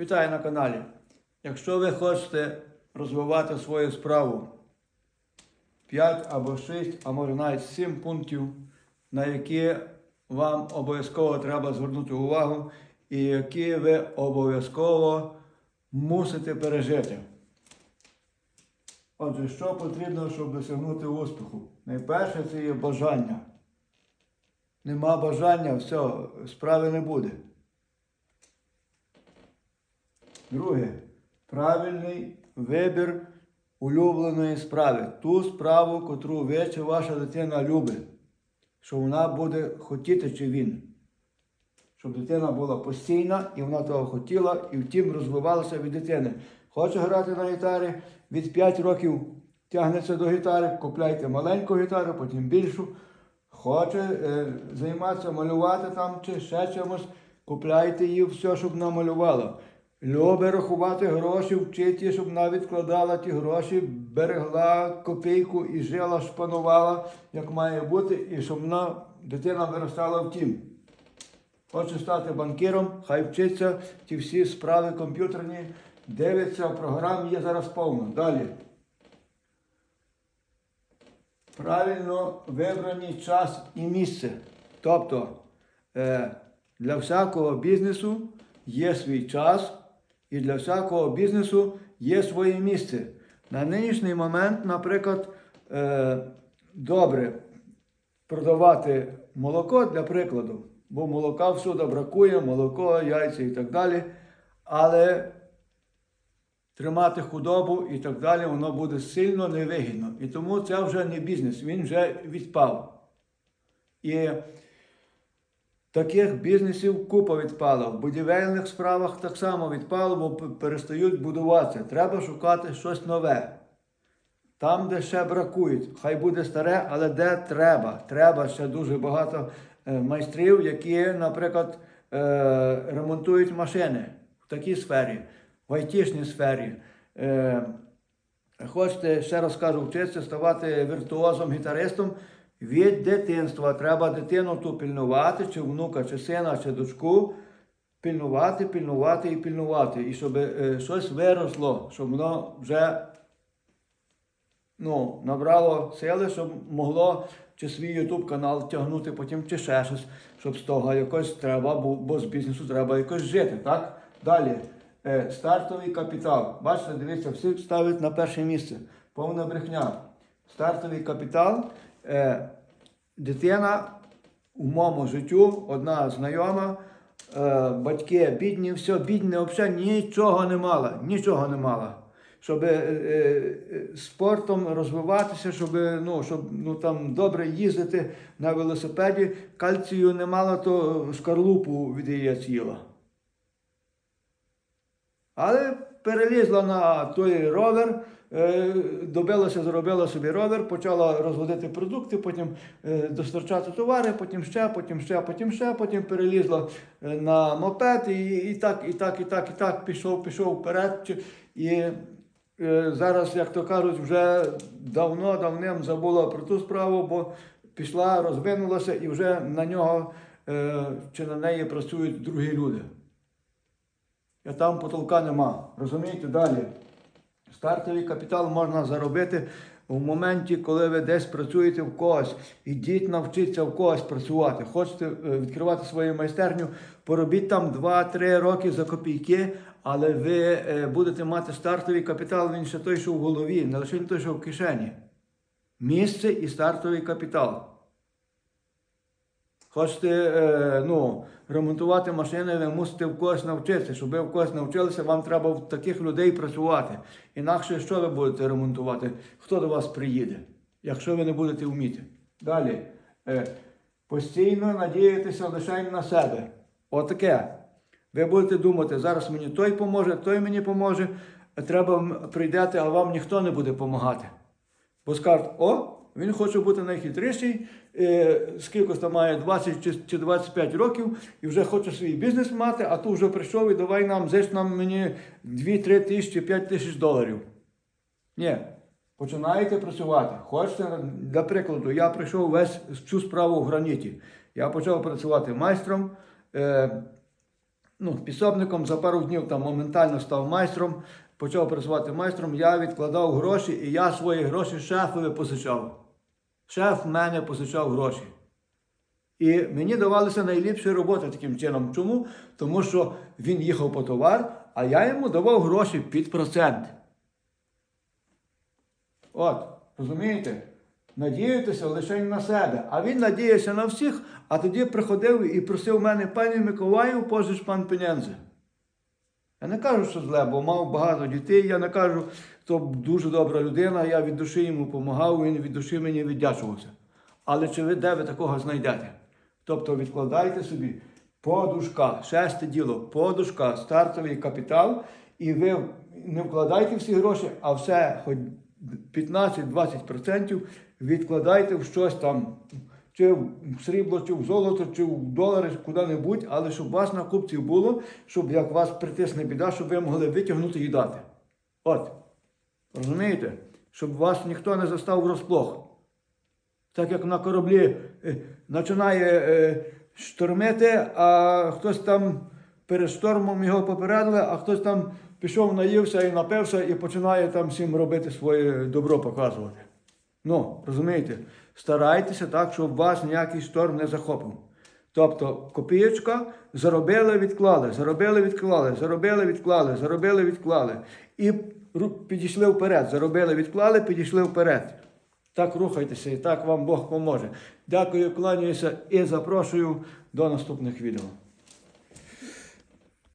Вітаю на каналі. Якщо ви хочете розвивати свою справу 5 або 6, а може навіть 7 пунктів, на які вам обов'язково треба звернути увагу, і які ви обов'язково мусите пережити. Отже, що потрібно, щоб досягнути успіху? Найперше це є бажання. Нема бажання, все, справи не буде. Друге, правильний вибір улюбленої справи. Ту справу, котру ви чи ваша дитина любить, що вона буде хотіти чи він. Щоб дитина була постійна і вона того хотіла, і втім розвивалася від дитини. Хоче грати на гітарі, від 5 років тягнеться до гітари, купляйте маленьку гітару, потім більшу. Хоче е, займатися малювати там чи ще чимось, купляйте їй все, щоб намалювала. Любить рахувати гроші, вчить, щоб вона відкладала ті гроші, берегла копійку і жила, шпанувала, як має бути, і щоб вона, дитина виростала в тім. Хоче стати банкіром, хай вчиться ті всі справи комп'ютерні, дивиться, програм є зараз повно. Далі. Правильно вибрані час і місце. Тобто е, для всякого бізнесу є свій час, і для всякого бізнесу є своє місце. На нинішній момент, наприклад, е, добре продавати молоко для прикладу, бо молока всюди бракує, молоко, яйця і так далі. Але тримати худобу і так далі, воно буде сильно невигідно. І тому це вже не бізнес, він вже відпав. І таких бізнесів купа відпала. В будівельних справах так само відпало, бо перестають будуватися. Треба шукати щось нове. Там, де ще бракують, хай буде старе, але де треба. Треба ще дуже багато е, майстрів, які, наприклад, е, ремонтують машини в такій сфері, в айтішній сфері. Е, Хочете, ще раз кажу, вчитися ставати віртуозом, гітаристом від дитинства. Треба дитину ту пільнувати, чи внука, чи сина, чи дочку. Пільнувати, пільнувати і пільнувати. І щоб е, щось виросло, щоб воно вже ну, набрало сили, щоб могло чи свій YouTube канал тягнути потім, чи ще щось, щоб з того якось треба, бо, бо з бізнесу треба якось жити. так? Далі. Е, стартовий капітал. Бачите, дивіться, всі ставлять на перше місце. Повна брехня. Стартовий капітал. Е, дитина у моєму життю, одна знайома, е, батьки бідні, все, бідні, взагалі нічого не мала, нічого не мала. Щоб е, е, спортом розвиватися, щоб, ну, щоб ну, там, добре їздити на велосипеді, кальцію не мала, то шкарлупу від її з'їла. Але перелізла на той ровер, е, добилася, зробила собі ровер, почала розводити продукти, потім е, достарчати товари, потім ще, потім ще, потім ще, потім перелізла е, на мопед і, і так, і так, і так, і так пішов, пішов вперед. І зараз, як то кажуть, вже давно, давним забула про ту справу, бо пішла, розвинулася і вже на нього чи на неї працюють другі люди. А там потолка нема. Розумієте, далі. Стартовий капітал можна заробити в моменті, коли ви десь працюєте в когось. Ідіть навчіться в когось працювати. Хочете е, відкривати свою майстерню, поробіть там 2-3 роки за копійки, але ви е, будете мати стартовий капітал, він ще той, що в голові, не лише той, що в кишені. Місце і стартовий капітал. Хочете е, ну, ремонтувати машини, ви мусите в когось навчитися. Щоб ви в когось навчилися, вам треба в таких людей працювати. Інакше що ви будете ремонтувати? Хто до вас приїде, якщо ви не будете вміти? Далі. Е, постійно надіятися лише на себе. Отаке. Ви будете думати, зараз мені той поможе, той мені поможе. Треба прийдете, а вам ніхто не буде допомагати. Бо скажуть, о, він хоче бути найхитріший, е, скільки там має 20 чи, чи 25 років, і вже хоче свій бізнес мати, а тут вже прийшов і давай нам, зиш нам мені 2-3 тисячі, 5 тисяч доларів. Ні. Починаєте працювати. Хочете, для прикладу, я прийшов весь цю справу в граніті. Я почав працювати майстром. Е, ну, підсобником, за пару днів там моментально став майстром, почав працювати майстром, я відкладав гроші і я свої гроші шефові позичав. Шеф в мене позичав гроші. І мені давалися найліпші роботи таким чином. Чому? Тому що він їхав по товар, а я йому давав гроші під процент. От, розумієте? Надіятися лише на себе. А він надіявся на всіх, а тоді приходив і просив мене, пані Миколаю, позич пан пенензи. Я не кажу, що зле, бо мав багато дітей. Я не кажу, то дуже добра людина, я від душі йому допомагав, він від душі мені віддячувався. Але чи ви де ви такого знайдете? Тобто відкладайте собі подушка, шесте діло, подушка, стартовий капітал, і ви не вкладайте всі гроші, а все, хоч 15-20% відкладайте в щось там, чи в срібло, чи в золото, чи в долари, куди-небудь, але щоб вас на купці було, щоб як вас притисне біда, щоб ви могли витягнути і дати. От. Розумієте? Щоб вас ніхто не застав врозплох. Так як на кораблі е, починає е, штормити, а хтось там перед штормом його попередили, а хтось там пішов, наївся і напився і починає там всім робити своє добро показувати. Ну, розумієте, старайтеся так, щоб вас ніякий шторм не захопив. Тобто копієчка заробили, відклали, заробили, відклали, заробили, відклали, заробили, відклали. І підійшли вперед. Заробили, відклали, підійшли вперед. Так рухайтеся і так вам Бог поможе. Дякую, кланяюся і запрошую до наступних відео.